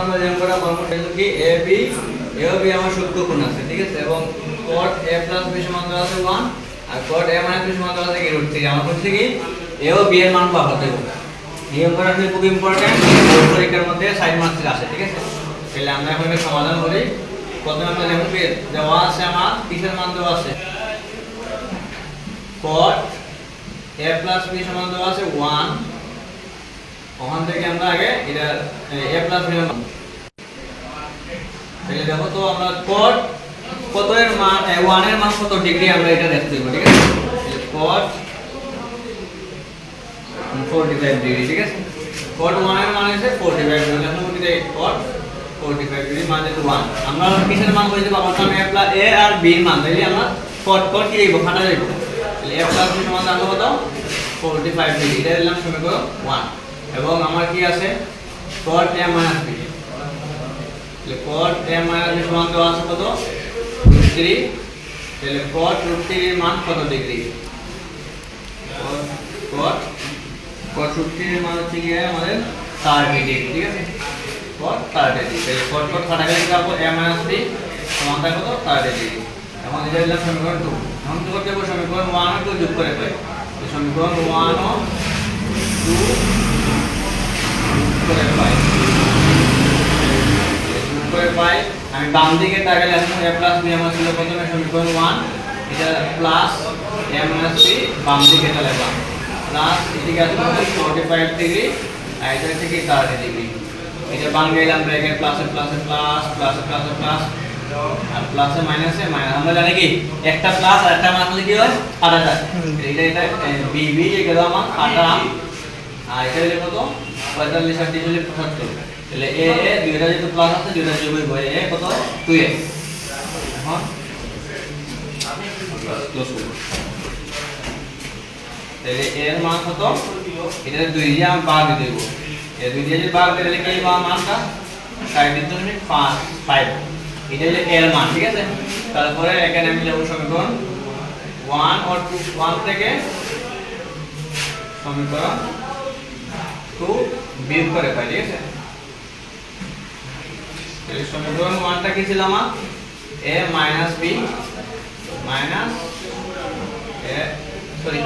আমরা যেমন করা কর্মটা কি A B A O B আমার সূত্র কোণ আছে, ঠিক আছে? এবং cot a প্লাস b সমান আছে 1 আর cot a মাইনাস b সমান আছে কি রুট 3 আমার হচ্ছে কি, a ও b এর মান পাবো দেব নিয়ম করা আসলে খুব ইম্পর্টেন্ট পরীক্ষার মধ্যে সাইড মার্কস আসে, ঠিক আছে? তাহলে আমরা এখন সমাধান করি। প্রথমে আমরা কি দেওয়া আছে আমার, কিসের মান দেওয়া আছে? cot a প্লাস b সমান দেওয়া আছে 1 ওখান থেকে আমরা আগে এটা a প্লাস মান তাহলে দেখো তো আমরা cot কত এর মান 1 এর মান কত ডিগ্রি আমরা এটা দেখতে হবে ঠিক আছে? তাহলে cot 45 ডিগ্রি ঠিক আছে? cot 1 এর মান হচ্ছে 45 ডিগ্রি এখন বলি যে cot 45 ডিগ্রি মান যেহেতু 1 আমরা কিসের মান বলতে পারব না a প্লাস a আর b এর মান তাহলে আমরা cot cot কি লিখব খাটা লিখব তাহলে a প্লাস b সমান জানব কত? 45 ডিগ্রি এটা দিলাম সমীকরণ 1 এবং আমার কি আছে? Cot a মাইনাস b তাহলে cot a মাইনাস b সমান দেওয়া আছে কত? √3 তাহলে cot √3 এর মান কত ডিগ্রি cot cot √3 এর মান হচ্ছে কি আমাদের 30 ডিগ্রি ঠিক আছে? Cot 30 ডিগ্রি তাহলে cot cot কাটা গেলে কি এম মাইনাস b সমান থাকে কত? 30 ডিগ্রি এখন এটা দিলাম সমীকরণ 2 এখন কি করতে হবে? সমীকরণ 1 আর 2 যোগ করে পাই সমীকরণ 1 ও 2 পাই যোগ করে পাই আমি বাম দিকে তাকালে এখন প্লাস b আমার ছিল প্রথমে সমীকরণ 1 এটা প্লাস a মাইনাস b বাম দিকে যাবে প্লাস এদিকে আসবে 45 ডিগ্রি আর এটা হচ্ছে কি 30 ডিগ্রি এটা বাম গেলাম ব্র্যাকেট প্লাসে প্লাসে প্লাস প্লাসে প্লাসে প্লাস আর প্লাসে মাইনাসে মাইনাস আমরা জানি কি একটা প্লাস আর একটা মাইনাস হলে কি হয়? যায় এটা এটা বি বি যে গেল আমার কাটা আর এটা হলে কত পঁয়তাল্লিশ আর তিন হলে পঁচাত্তর। তাহলে এ এ দুইটা যেহেতু প্লাস আছে দুইটা যোগ হইব এ কত? দুই এ। তাহলে এর মান কত? এটা দুই দিয়ে আমি ভাগ দিয়ে দেবো। এ দুই দিয়ে যদি ভাগ দিয়ে দিলে কি মানটা? দশমিক পাঁচ ফাইভ এটা হলো এর মান ঠিক আছে? তারপরে এখানে আমি যাব সমীকরণ ওয়ান অর টু ওয়ান থেকে সমীকরণ টু বিয়োগ করে পাই ঠিক আছে? তাহলে সমীকরণ ওয়ানটা কি ছিল আমার? A minus B minus sorry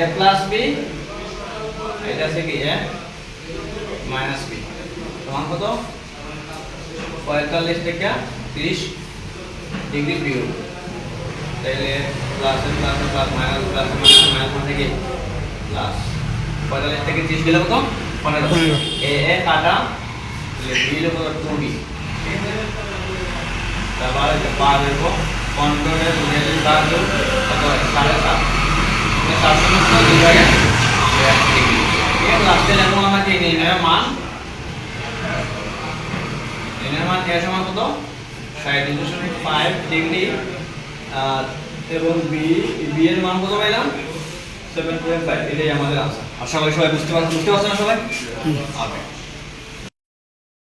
A plus B এটা আছে কি? এ মাইনাস বি সমান কত? পঁয়তাল্লিশ থেকে তিরিশ ডিগ্রি বিয়োগ। তাইলে plus plus plus minus plus minus minus মানে কি প্লাস পঁয়তাল্লিশ থেকে তিরিশ গেলে কত? পনেরো। এ এ কাটা টু তারপর বার দেবো পনেরো দুই বার দেবো কত সাড়ে সাত। মানে সাতশো মতো দুই ভাগে ঠিক আছে লাস্টে দেখো আমরা কি? নির্ণয়ের মান। নির্ণয়ের মান এর সমান কত? ষাট দশমিক ফাইভ ডিগ্রি। এবং বি বি এর মান কত পাইলাম? সেভেন পয়েন্ট ফাইভ এটাই আমাদের আনসার আশা করি সবাই বুঝতে পারছেন বুঝতে পারছেন না সবাই? ওকে